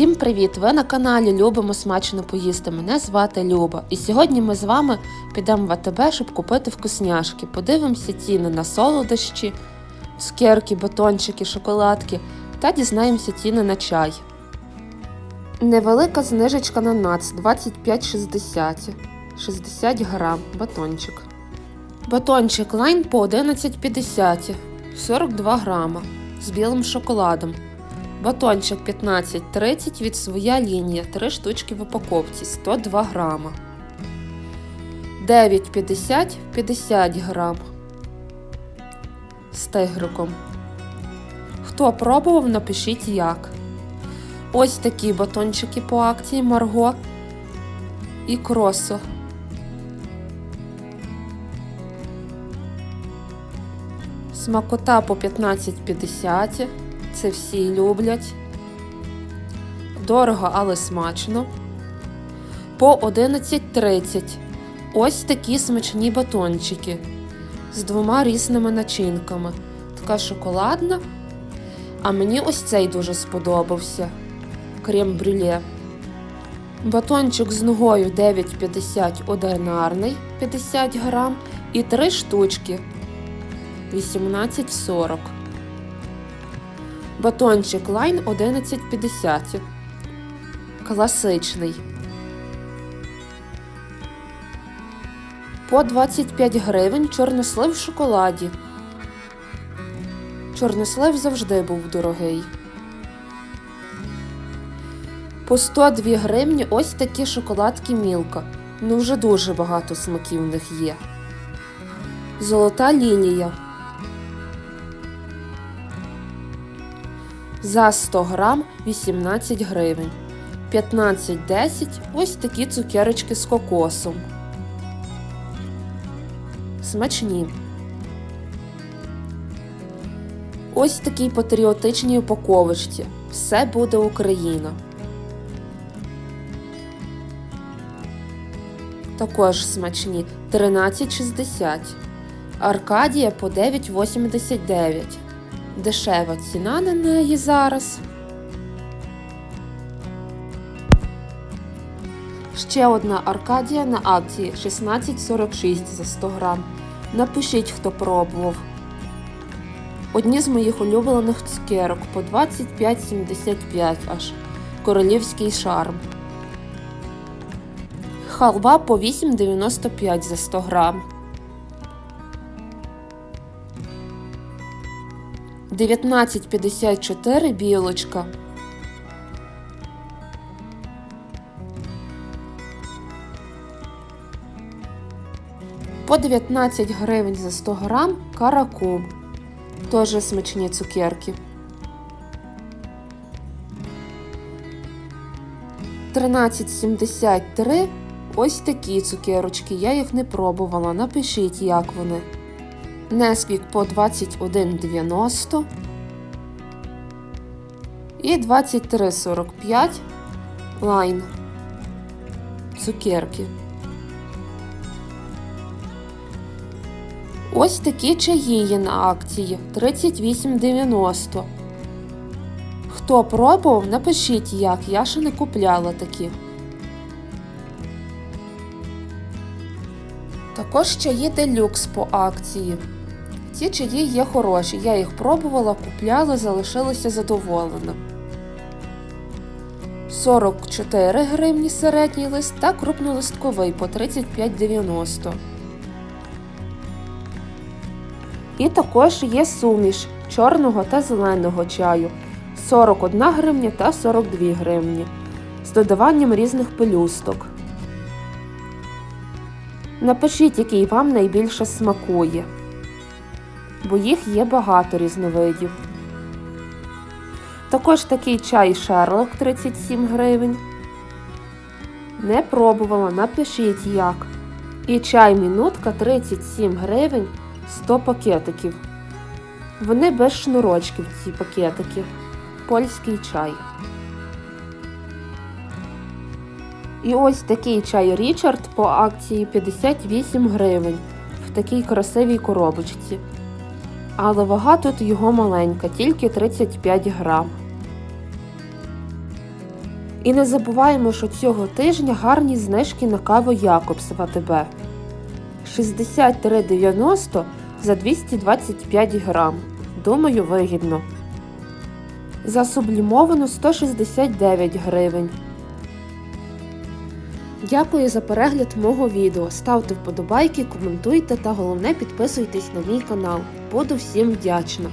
Всім привіт! Ви на каналі Любимо смачно поїсти. Мене звати Люба. І сьогодні ми з вами підемо в АТБ, щоб купити вкусняшки. Подивимося ціни на солодощі, цукерки, батончики, шоколадки та дізнаємося ціни на чай. Невелика знижечка на нац 25,60 60 грам батончик. Батончик лайн по 11,50 42 грама з білим шоколадом. Батончик 15-30 від своя лінія, 3 штучки в упаковці 102 грама. 9,50 50 грам. З тигриком. Хто пробував, напишіть як. Ось такі батончики по акції Марго і Кросо. Смакота по 15,50. Це всі люблять. Дорого, але смачно. По 11,30. Ось такі смачні батончики з двома різними начинками. Така шоколадна. А мені ось цей дуже сподобався. Крем брюле. Батончик з ногою 9,50 одинарний 50 грам і 3 штучки 18,40. Батончик лайн 11,50. Класичний. По 25 гривень чорнослив в шоколаді. Чорнослив завжди був дорогий. По 102 гривні ось такі шоколадки Мілка. Ну вже дуже багато смаків в них є. Золота лілія. За 100 грам 18 гривень. 15-10 ось такі цукерочки з кокосом. Смачні. Ось такій патріотичній упаковочці. Все буде Україна. Також смачні 13,60. Аркадія по 9,89. Дешева ціна на неї зараз. Ще одна Аркадія на акції 16,46 за 100 грам. Напишіть, хто пробував. Одні з моїх улюблених цукерок по 25,75 аж. Королівський шарм. Халва по 8,95 за 100 грам. 19,54 білочка. По 19 гривень за 100 грам каракум. Тоже смачні цукерки. 13,73 ось такі цукерочки. Я їх не пробувала. Напишіть, як вони. Несквік по 21,90 і 23,45 лайн. Цукерки. Ось такі чаї є на акції 38,90. Хто пробував, напишіть як, я ще не купляла такі. Також чаї делюкс по акції. Ці чаї є хороші, я їх пробувала, купляла, залишилася задоволена. 44 гривні середній лист та крупнолистковий по 35,90. І також є суміш чорного та зеленого чаю 41 гривня та 42 гривні з додаванням різних пелюсток. Напишіть, який вам найбільше смакує, бо їх є багато різновидів. Також такий чай Шерлок 37 гривень. Не пробувала, напишіть як. І чай мінутка 37 гривень 100 пакетиків. Вони без шнурочків ці пакетики. Польський чай. І ось такий чай Річард по акції 58 гривень в такій красивій коробочці. Але вага тут його маленька, тільки 35 грам. І не забуваємо, що цього тижня гарні знижки на каву Якобс в АТБ. 63,90 за 225 грам. Думаю, вигідно. За сублімовану 169 гривень. Дякую за перегляд мого відео. Ставте вподобайки, коментуйте та головне підписуйтесь на мій канал. Буду всім вдячна.